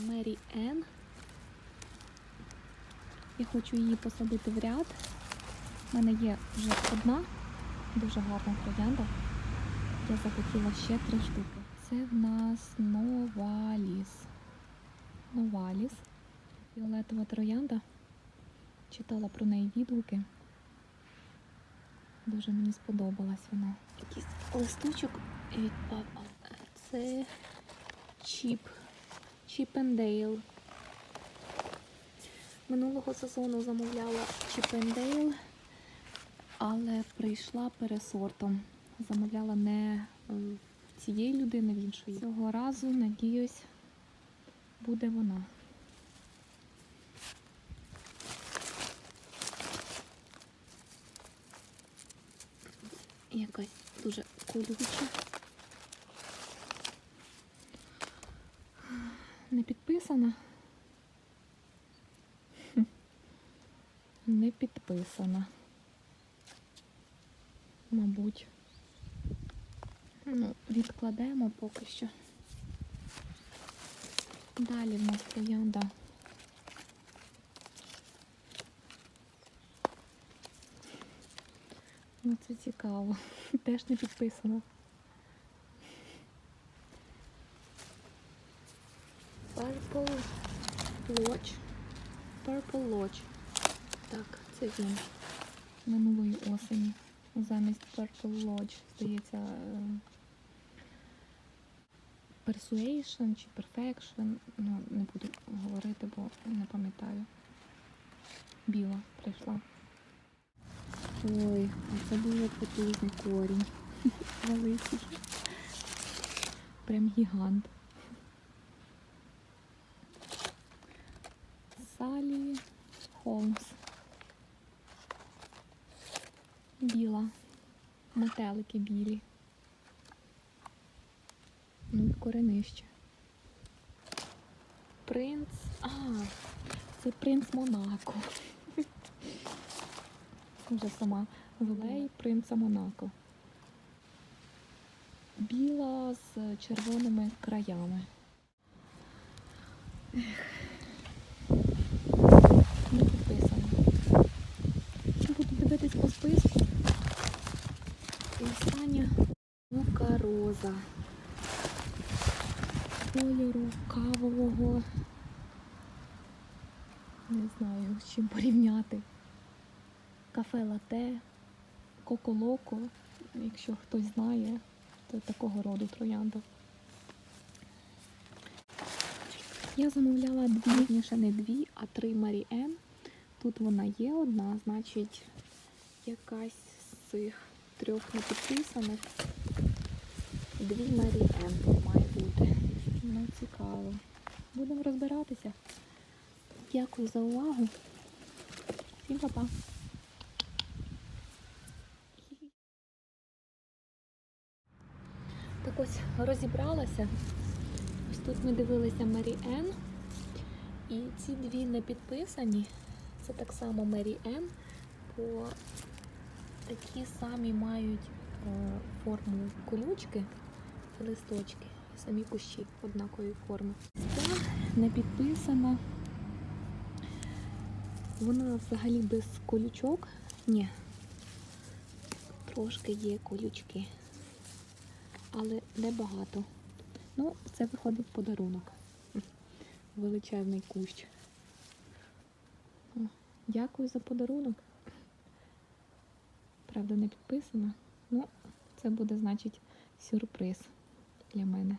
Мері Енн. Я хочу її посадити в ряд. У мене є вже одна дуже гарна троянда. Я захотіла ще три штуки. Це в нас Новаліс. Новаліс. Фіолетова троянда. Читала про неї відгуки. Дуже мені сподобалась вона. Якийсь листочок відпав. А Це Чіп. Чіпендейл. Минулого сезону замовляла Чіпендейл, але прийшла пересортом. Замовляла не е, цієї людини, в іншої. Цього разу, надіюсь, буде вона. Якась дуже колюча. Не підписана. Не підписана. Мабуть. Ну, відкладемо поки що. Далі в нас троянда. Ну це цікаво. Теж не підписано. Purple Lodge. Purple Lodge. Так, це він. Минулої осені. Замість Purple Lodge, здається, е, Persuasion чи Perfection. Ну, не буду говорити, бо не пам'ятаю. Біла прийшла. Ой, це дуже потужний корінь. Великий. Прям гігант. Салі Холмс. Біла. Метелики білі. Ну і коренище. Принц. А, це принц Монако. Вже сама Вилей принца Монако. Біла з червоними краями. Ех. Не підписано. Буду дивитись по списку. І остання мука роза. Кольору кавового. Не знаю, з чим порівняти. Кафе лате, коко-локо, якщо хтось знає, то такого роду троянда. Я замовляла дві, вірніше не дві, а три Марі М. Тут вона є одна, значить якась з цих трьох не підписаних. Дві Марі М має бути. Ну, цікаво. Будемо розбиратися. Дякую за увагу. Всім па-па. Так ось розібралася. Ось тут ми дивилися Мері Н. І ці дві не підписані. Це так само Мері Н, бо такі самі мають е, форму колючки і листочки. Самі кущі однакової форми. Ця не підписана. Вона взагалі без колючок. Ні. Трошки є колючки але небагато. Ну, це виходить подарунок. Величезний кущ. Дякую за подарунок. Правда, не підписано. Ну, це буде, значить, сюрприз для мене.